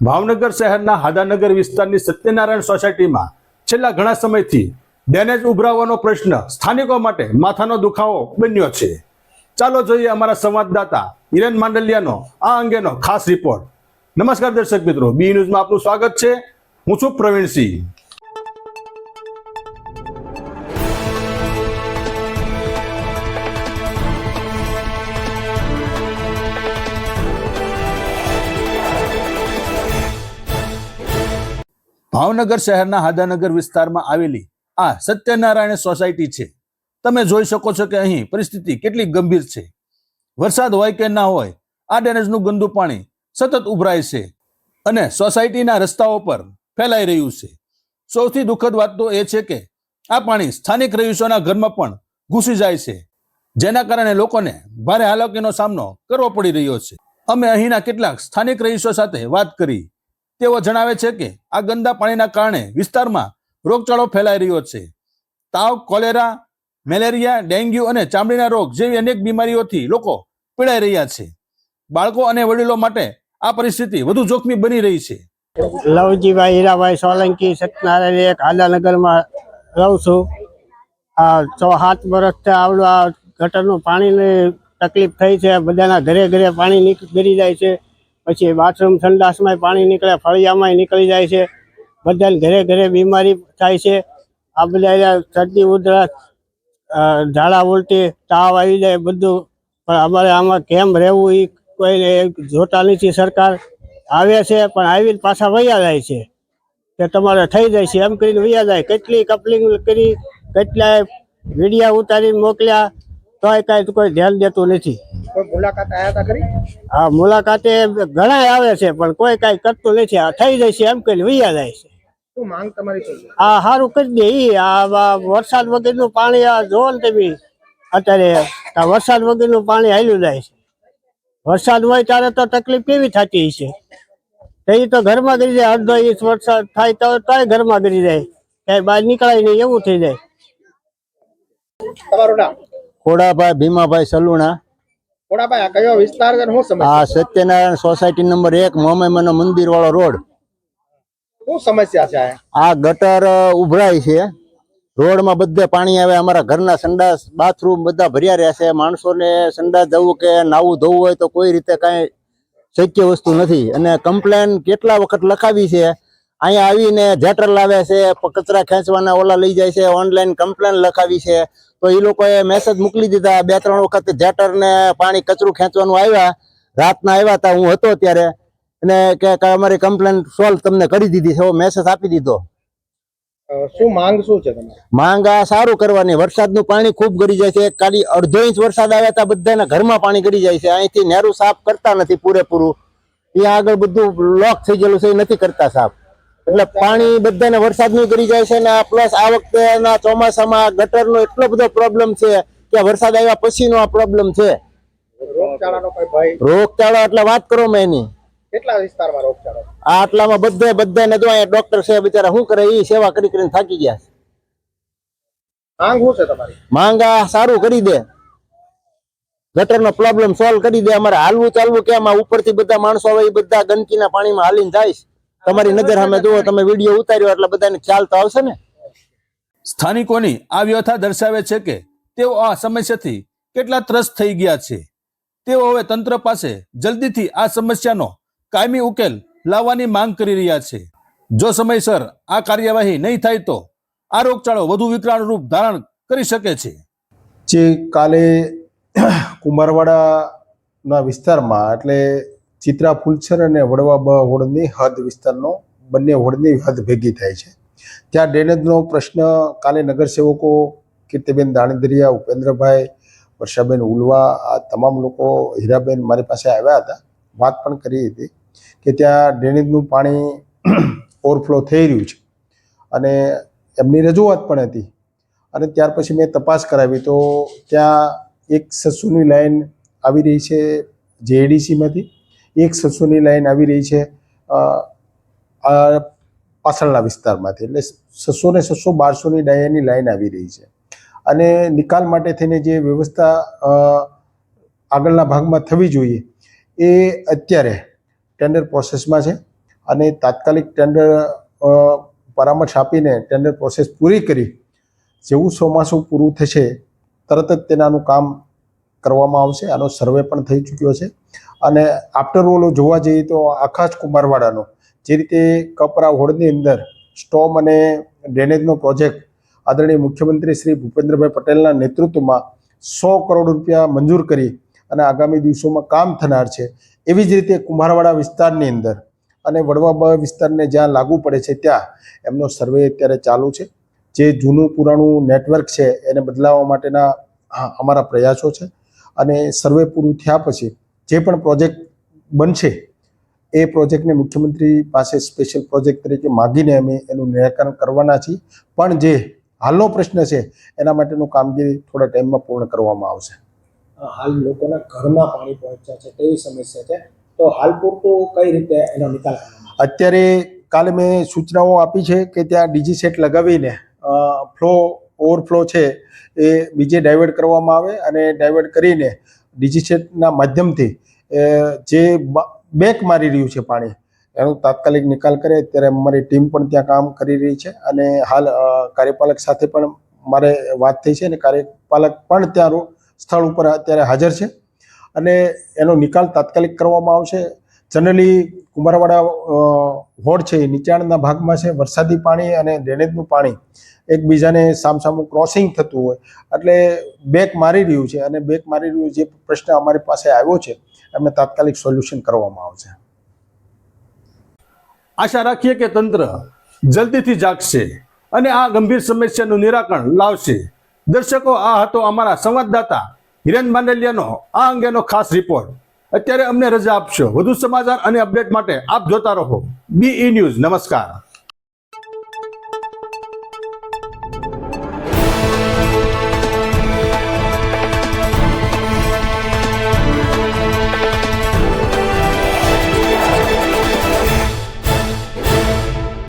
ભાવનગર શહેરના હાદાનગર વિસ્તારની સત્યનારાયણ સોસાયટીમાં છેલ્લા ઘણા સમયથી ડેનેજ ઉભરાવવાનો પ્રશ્ન સ્થાનિકો માટે માથાનો દુખાવો બન્યો છે. ચાલો જોઈએ અમારા સંવાદદાતા હિરેન માંડલિયાનો આ અંગેનો ખાસ રિપોર્ટ. નમસ્કાર દર્શક મિત્રો, બી ન્યૂઝમાં આપનું સ્વાગત છે. હું છું પ્રવીણસિંહ. ભાવનગર શહેરના હાદાનગર વિસ્તારમાં આવેલી આ સત્યનારાયણ સોસાયટી છે. તમે જોઈ શકો છો કે અહીં પરિસ્થિતિ કેટલી ગંભીર છે. વરસાદ હોય કે ના હોય, આ ડેનેજનું ગંદુ પાણી સતત ઉભરાય છે અને સોસાયટીના રસ્તાઓ પર ફેલાઈ રહ્યું છે. સૌથી દુઃખદ વાત તો એ છે કે આ પાણી સ્થાનિક રહીશોના ઘરમાં પણ ઘૂસી જાય છે, જેના કારણે લોકોને ભારે હાલાકીનો સામનો કરવો પડી રહ્યો છે. અમે અહીંના કેટલાક સ્થાનિક રહીશો સાથે વાત કરી તેઓ જણાવે છે કે આ ગંદા પાણીના કારણે વિસ્તારમાં રોગચાળો ફેલાઈ રહ્યો છે. તાવ, કોલેરા, મેલેરિયા, ડેન્ગ્યુ અને ચામડીના રોગ જેવી અનેક બીમારીઓથી લોકો પીડાઈ રહ્યા છે. બાળકો અને વડીલો માટે આ પરિસ્થિતિ વધુ જોખમી બની રહી છે. લવજીભાઈ હીરાભાઈ સોલંકી, સત્યનારાયણ એક હાલાનગરમાં રહું છું. આ છ સાત વર્ષથી આવડું આ ગટરનું પાણીની તકલીફ થઈ છે. બધાના ઘરે ઘરે પાણી નીકળી જાય છે. પછી બાથરૂમ સંડાસમાં પાણી નીકળે, ફળિયામાં નીકળી જાય છે. બધાને ઘરે ઘરે બીમારી થાય છે. આ બધા શરદી ઉધરસ ઝાડા ઉલટી, તાવ આવી જાય બધું. પણ અમારે આમાં કેમ રહેવું એ કોઈને જોતા નથી. સરકાર આવે છે, પણ આવીને પાછા વયા જાય છે. કે તમારે થઈ જાય છે. એમ કરીને વયા જાય. કેટલી કપલિંગ કરી, કેટલાય વિડીયા ઉતારીને મોકલ્યા. તોય કાંઈ કોઈ ધ્યાન દેતું નથી. મુલાકાત હતા ખરી? મુલાકાતે ઘણા આવે છે પણ કોઈ કાંઈ કરતું નથી. આ થઈ જાય છે એમ કરીને વૈયા જાય છે. શું માંગ તમારી છે? આ સારું કરી દે ઈ. આ વરસાદ વગરનું પાણી આ જોવો ને તમે અત્યારે વરસાદ વગરનું પાણી હાલ્યું જાય છે. વરસાદ હોય ત્યારે તો તકલીફ કેવી થતી હશે? તો ઈ તો ઘરમાં ગરી જાય અડધો ઇંચ વરસાદ થાય તો તોય ઘરમાં ગરી જાય. ક્યાંય બહાર નીકળાય નહીં એવું થઈ જાય. તમારું નામ? ખોડાભાઈ ભીમાભાઈ સલુણા. કોડાભાઈ આ કયો વિસ્તાર છે શું સમસ્યા? આ સત્યનારાયણ સોસાયટી નંબર એક મોમેમનો મંદિર વાળો રોડ. શું સમસ્યા છે આ? આ ગટર ઉભરાય છે. રોડમાં બધે પાણી આવે અમારા ઘરના સંડાસ બાથરૂમ બધા ભર્યા રહ્યા છે. માણસોને સંડાસ જવું કે નાવું ધોવું હોય તો કોઈ રીતે કાંઈ શક્ય વસ્તુ નથી. અને કમ્પ્લેન કેટલા વખત લખાવી છે? અહીંયા આવીને જેટર લાવે છે કચરા ખેંચવાના ઓલા લઈ જાય છે ઓનલાઈન કમ્પ્લેન લખાવી છે. તો એ લોકોએ મેસેજ મોકલી દીધા બે ત્રણ વખત જેટર ને પાણી કચરું ખેંચવાનું આવ્યા. રાતના આવ્યા હતા હું હતો ત્યારે. અને કે અમારી કમ્પ્લેન સોલ્વ તમને કરી દીધી છે એવો મેસેજ આપી દીધો. શું માંગ શું છે માંગ આ સારું કરવાની. વરસાદનું પાણી ખૂબ ગળી જાય છે. ખાલી અડધો ઇંચ વરસાદ આવ્યા હતા બધાના ઘરમાં પાણી ગળી જાય છે. અહીંથી નેરું સાફ કરતા નથી પૂરેપૂરું. ત્યાં આગળ બધું લોક થઈ ગયેલું છે એ નથી કરતા સાફ. એટલે પાણી બધાને વરસાદનું કરી જાય છે ને પ્લસ આ વખતેના ચોમાસામાં ગટરનો એટલો બધો પ્રોબ્લેમ છે કે વરસાદ આવ્યા પછીનો આ પ્રોબ્લેમ છે. રોગચાળો એટલે વાત કરો મેં એની. કેટલા વિસ્તારમાં રોગચાળો? આટલામાં બધે બધાને જો અહીંયા ડોક્ટર છે બિચારા શું કરે એ સેવા કરી કરીને થાકી ગયા છે. માંગ શું છે તમારી? માંગ સારું કરી દે. ગટરનો પ્રોબ્લેમ સોલ્વ કરી દે. અમારે હાલવું ચાલવું કેમ? આ ઉપરથી બધા માણસો આવે એ બધા ગંદકીના પાણીમાં હાલીને જાય છે. તમારી નજર સામે જુઓ તમે વીડિયો ઉતાર્યો એટલે બધાને ખ્યાલ તો આવશે ને? સ્થાનિકોની આ વ્યથા દર્શાવે છે કે તેઓ આ સમસ્યાથી કેટલા ત્રસ્ત થઈ ગયા છે. તેઓ હવે તંત્ર પાસે જલ્દીથી આ સમસ્યાનો કાયમી ઉકેલ લાવવાની માંગ કરી રહ્યા છે. જો સમયસર આ કાર્યવાહી નહીં થાય તો આ રોગચાળો વધુ વિકરાળ રૂપ ધારણ કરી શકે છે. જે કાલે કુંભારવાડાના વિસ્તારમાં એટલે ચિત્રા ફુલછર અને વડવા હોડની હદ વિસ્તારનો બંને હોડની હદ ભેગી થાય છે. ત્યાં ડ્રેનેજનો પ્રશ્ન કાલે નગરસેવકો કીર્તિબેન દાણીદરિયા, ઉપેન્દ્રભાઈ, વર્ષાબેન ઉલવા, આ તમામ લોકો હીરાબેન મારી પાસે આવ્યા હતા. વાત પણ કરી હતી કે ત્યાં ડ્રેનેજનું પાણી ઓવરફ્લો થઈ રહ્યું છે અને એમની રજૂઆત પણ હતી. અને ત્યાર પછી મેં તપાસ કરાવી તો ત્યાં એક સસુની લાઈન આવી રહી છે જેડીસીમાંથી એક સસુની લાઈન આવી રહી છે પાછળના વિસ્તારમાંથી. એટલે છસો ને છસો બારસોની ડાયાની લાઈન આવી રહી છે. અને નિકાલ માટે થઈને જે વ્યવસ્થા આગળના ભાગમાં થવી જોઈએ, એ અત્યારે ટેન્ડર પ્રોસેસમાં છે. અને તાત્કાલિક ટેન્ડર પરામર્શ આપીને ટેન્ડર પ્રોસેસ પૂરી કરી, જેવું ચોમાસું પૂરું થશે, તરત જ તેનાનું કામ કરવામાં આવશે. આનો સર્વે પણ થઈ ચૂક્યો છે. અને આફ્ટર ઓલ જોવા જઈએ તો આખા જ કુંભારવાડાનો જે રીતે કપરા હોડની અંદર સ્ટોમ અને ડ્રેનેજનો પ્રોજેક્ટ આદરણીય મુખ્યમંત્રી શ્રી ભૂપેન્દ્રભાઈ પટેલના નેતૃત્વમાં સો કરોડ રૂપિયા મંજૂર કરી અને આગામી દિવસોમાં કામ થનાર છે. એવી જ રીતે કુંભારવાડા વિસ્તારની અંદર અને વડવા વિસ્તારને જ્યાં લાગુ પડે છે ત્યાં એમનો સર્વે અત્યારે ચાલુ છે. જે જૂનું પુરાણું નેટવર્ક છે એને બદલાવવા માટેના અમારા પ્રયાસો છે. અને સર્વે પૂરું થયા પછી જે પણ પ્રોજેક્ટ બનશે એ પ્રોજેક્ટને મુખ્યમંત્રી પાસે સ્પેશિયલ પ્રોજેક્ટ તરીકે માગીને અમે એનું નિરાકરણ કરવાના છીએ. પણ જે હાલનો પ્રશ્ન છે એના માટેનું કામગીરી થોડા ટાઈમમાં પૂર્ણ કરવામાં આવશે. હાલ લોકોના ઘરમાં પાણી પહોંચ્યા છે તેવી સમસ્યા છે. તો હાલ પૂરતું કઈ રીતે એનો નિકાલ અત્યારે કાલે મેં સૂચનાઓ આપી છે કે ત્યાં ડીજી સેટ લગાવીને ફ્લો ઓવરફ્લો છે એ બીજે ડાયવર્ટ કરવામાં આવે અને ડાયવર્ટ કરીને ડીજી માધ્યમથી જે બેક મારી રહ્યું છે પાણી, એનો તાત્કાલિક નિકાલ કરે ત્યારે અમારી ટીમ પણ ત્યાં કામ કરી રહી છે અને હાલ કાર્યપાલક સાથે પણ મારે વાત થઈ છે અને કાર્યપાલક પણ ત્યાં સ્થળ ઉપર અત્યારે હાજર છે અને એનો નિકાલ તાત્કાલિક કરવામાં આવશે. જનરલી કુંભારવાડા હોડ છે નીચાણના ભાગમાં છે, વરસાદી પાણી અને ડ્રેનેજનું પાણી એકબીજાને સામસામું ક્રોસિંગ થતું હોય. એટલે બેક મારી રહ્યું છે અને બેક મારી રહ્યું જે પ્રશ્ન અમારી પાસે આવ્યો છે, એમને તાત્કાલિક સોલ્યુશન કરવામાં આવશે. આશા રાખીએ કે તંત્ર જલ્દીથી જાગશે અને આ ગંભીર સમસ્યાનું નિરાકરણ લાવશે. દર્શકો, આ હતો અમારા સંવાદદાતા હિરેન માંડલિયાનો, આ અંગેનો ખાસ રિપોર્ટ અત્યારે અમને રજા આપશો. વધુ સમાચાર અને અપડેટ માટે આપ જોતા રહો. બી ન્યૂઝ નમસ્કાર.